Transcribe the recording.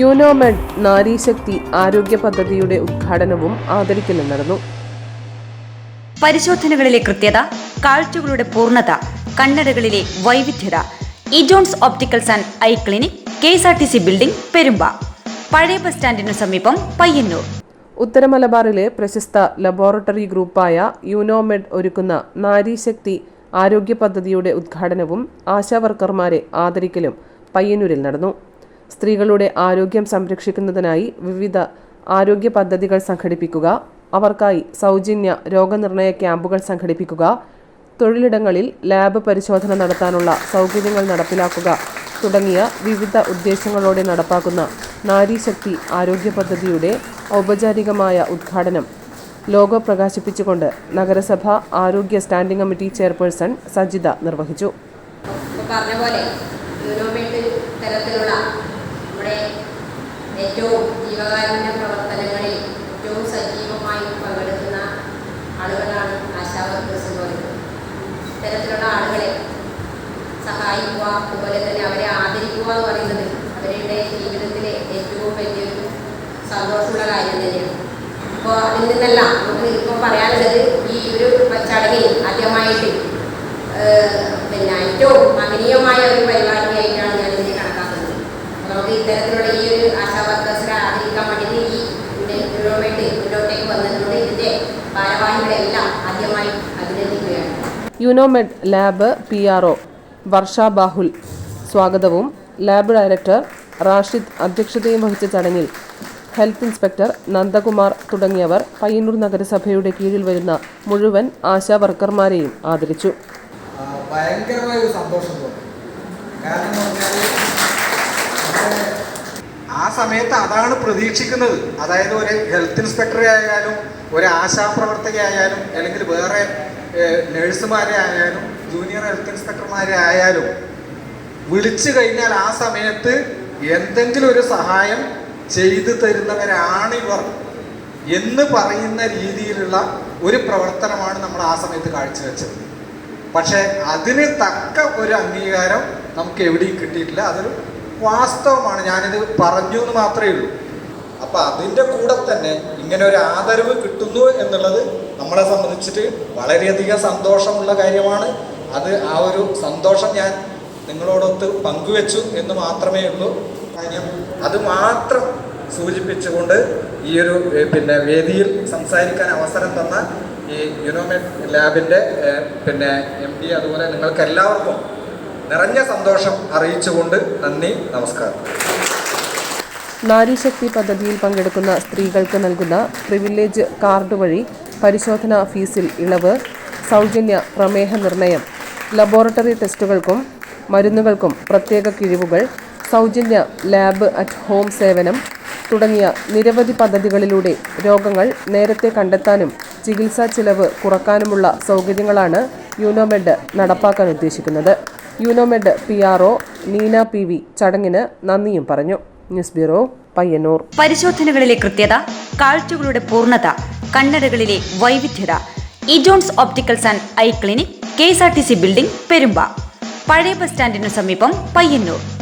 യൂനോമെഡ് നാരീശക്തി ആരോഗ്യ പദ്ധതിയുടെ ഉദ്ഘാടനവും ആദരിക്കലും നടന്നു. പരിശോധനകളിലെ കൃത്യത കാഴ്ചകളുടെ പൂർണത കണ്ണടകളിലെ വൈവിധ്യത ഇജോൺസ് opticals and eye clinic K S R T C building Perumba. പഴയ ബസ് സ്റ്റാൻഡിനു സമീപം പയ്യന്നൂർ. ഉത്തര മലബാറിലെ പ്രശസ്ത ലബോറട്ടറി ഗ്രൂപ്പായ യുനോമെഡ് ഒരുക്കുന്ന നാരീശക്തി ആരോഗ്യ പദ്ധതിയുടെ ഉദ്ഘാടനവും ആശാവർക്കർമാരെ ആദരിക്കലും പയ്യന്നൂരിൽ നടന്നു. സ്ത്രീകളുടെ ആരോഗ്യം സംരക്ഷിക്കുന്നതിനായി വിവിധ ആരോഗ്യ പദ്ധതികൾ സംഘടിപ്പിക്കുക അവർക്കായി സൗജന്യ രോഗനിർണയ ക്യാമ്പുകൾ സംഘടിപ്പിക്കുക തൊഴിലിടങ്ങളിൽ ലാബ് പരിശോധന നടത്താനുള്ള സൗകര്യങ്ങൾ നടപ്പിലാക്കുക തുടങ്ങിയ വിവിധ ഉദ്ദേശങ്ങളോടെ നടപ്പാക്കുന്ന നാരീശക്തി ആരോഗ്യ പദ്ധതിയുടെ ഔപചാരികമായ ഉദ്ഘാടനം ലോഗോ പ്രകാശിപ്പിച്ചുകൊണ്ട് നഗരസഭ ആരോഗ്യ സ്റ്റാൻഡിംഗ് കമ്മിറ്റി ചെയർപേഴ്സൺ സജിത നിർവഹിച്ചു. പറഞ്ഞ പോലെ തരത്തിലുള്ള നമ്മുടെ ഏറ്റവും ജീവകാരുണ്യ പ്രവർത്തനങ്ങളിൽ ഏറ്റവും സജീവമായി പങ്കെടുക്കുന്ന ആളുകളാണ് ആശാ വർക്കേഴ്സ് എന്ന് പറയുന്നത്. ഇത്തരത്തിലുള്ള ആളുകളെ സഹായിക്കുക അതുപോലെ തന്നെ അവരെ ആദരിക്കുക എന്ന് പറയുന്നത് അവരുടെ ജീവിതത്തിലെ ഏറ്റവും വലിയൊരു സന്തോഷമുള്ള കാര്യം തന്നെയാണ്. അപ്പോൾ അതിൽ നിന്നെല്ലാം നമുക്ക് ഇപ്പോൾ പറയാനുള്ളത് ഈ ഒരു ചടങ്ങിൽ ആദ്യമായിട്ട് ഏഹ് പിന്നെ ഏറ്റവും മഹനീയമായ ഒരു പരിപാടിയായിട്ടാണ് ഞാൻ ഇതിനെ കണക്കാക്കുന്നത് അപ്പോൾ നമുക്ക് ഇത്തരത്തിലുള്ള ഈ ഒരു ആശാ വർക്കേഴ്സിനെ ആദരിക്കാൻ വേണ്ടിയിട്ട് ഈ ഗവൺമെന്റ് മുന്നോട്ടേക്ക് വന്നിട്ടുണ്ട് ഇതിന്റെ ഭാരവാഹികളെല്ലാം ആദ്യമായി അഭിനന്ദിക്കുകയാണ് Unomed lab P R O Varsha Bahul. സ്വാഗതവും. ലാബ് ഡയറക്ടർ റാഷിദ് അധ്യക്ഷതയും വഹിച്ച ചടങ്ങിൽ ഹെൽത്ത് ഇൻസ്പെക്ടർ നന്ദകുമാർ തുടങ്ങിയവർ പയ്യന്നൂർ നഗരസഭയുടെ കീഴിൽ വരുന്ന മുഴുവൻ ആശാ വർക്കർമാരെയും ആദരിച്ചു. ഭയങ്കരമായ ഒരു സന്തോഷം തോന്നി. കാരണം എന്ന് പറഞ്ഞാൽ നമ്മുടെ ആ സമയത്ത് അതാണ് പ്രതീക്ഷിക്കുന്നത്. അതായത് ഒരു ഹെൽത്ത് ഇൻസ്പെക്ടറെ ആയാലും ഒരു ആശാപ്രവർത്തകയായാലും അല്ലെങ്കിൽ വേറെ നഴ്സുമാരെ ആയാലും ജൂനിയർ ഹെൽത്ത് ഇൻസ്പെക്ടർമാരെ ആയാലും വിളിച്ചു കഴിഞ്ഞാൽ ആ സമയത്ത് എന്തെങ്കിലും ഒരു സഹായം ചെയ്തു തരുന്നവരാണിവർ എന്ന് പറയുന്ന രീതിയിലുള്ള ഒരു പ്രവർത്തനമാണ് നമ്മൾ ആ സമയത്ത് കാഴ്ചവെച്ചത്. പക്ഷേ അതിന് തക്ക ഒരു അംഗീകാരം നമുക്ക് എവിടെയും കിട്ടിയിട്ടില്ല. അതൊരു വാസ്തവമാണ് ഞാനിത് പറഞ്ഞു എന്ന് മാത്രമേ ഉള്ളൂ. അപ്പം അതിന്റെ കൂടെ തന്നെ ഇങ്ങനെ ഒരു ആദരവ് കിട്ടുന്നു എന്നുള്ളത് നമ്മളെ സംബന്ധിച്ചിട്ട് വളരെയധികം സന്തോഷമുള്ള കാര്യമാണ്. അത് ആ ഒരു സന്തോഷം ഞാൻ നിങ്ങളോടൊത്ത് പങ്കുവെച്ചു എന്ന് മാത്രമേ ഉള്ളൂ. കാര്യം അത് മാത്രം സൂചിപ്പിച്ചുകൊണ്ട് ഈ ഒരു പിന്നെ വേദിയിൽ സംസാരിക്കാൻ അവസരം തന്ന ഈ യുനോമെഡ് ലാബിന്റെ പിന്നെ എം ഡി അതുപോലെ നിങ്ങൾക്ക് എല്ലാവർക്കും നിറഞ്ഞ സന്തോഷം അറിയിച്ചുകൊണ്ട് നന്ദി നമസ്കാരം. നാരീശക്തി പദ്ധതിയിൽ പങ്കെടുക്കുന്ന സ്ത്രീകൾക്ക് നൽകുന്ന പ്രിവിലേജ് കാർഡ് വഴി പരിശോധനാ ഫീസിൽ ഇളവ് സൗജന്യ പ്രമേഹ നിർണയം ലബോറട്ടറി ടെസ്റ്റുകൾക്കും മരുന്നുകൾക്കും പ്രത്യേക കിഴിവുകൾ സൗജന്യ ലാബ് അറ്റ് ഹോം സേവനം തുടങ്ങിയ നിരവധി പദ്ധതികളിലൂടെ രോഗങ്ങൾ നേരത്തെ കണ്ടെത്താനും ചികിത്സാ ചിലവ് കുറക്കാനുമുള്ള സൗകര്യങ്ങളാണ് യൂനോമെഡ് നടപ്പാക്കാൻ ഉദ്ദേശിക്കുന്നത്. Unomed P R O Neena P V ചടങ്ങിന് നന്ദിയും പറഞ്ഞു. News bureau Payyanur. പരിശോധനകളിലെ കൃത്യത കാഴ്ചകളുടെ പൂർണത കണ്ണടകളിലെ വൈവിധ്യത. ഇജോൺസ് opticals and eye clinic K S R T C building Perumba. പഴയ ബസ് സ്റ്റാൻഡിനു സമീപം പയ്യന്നൂർ.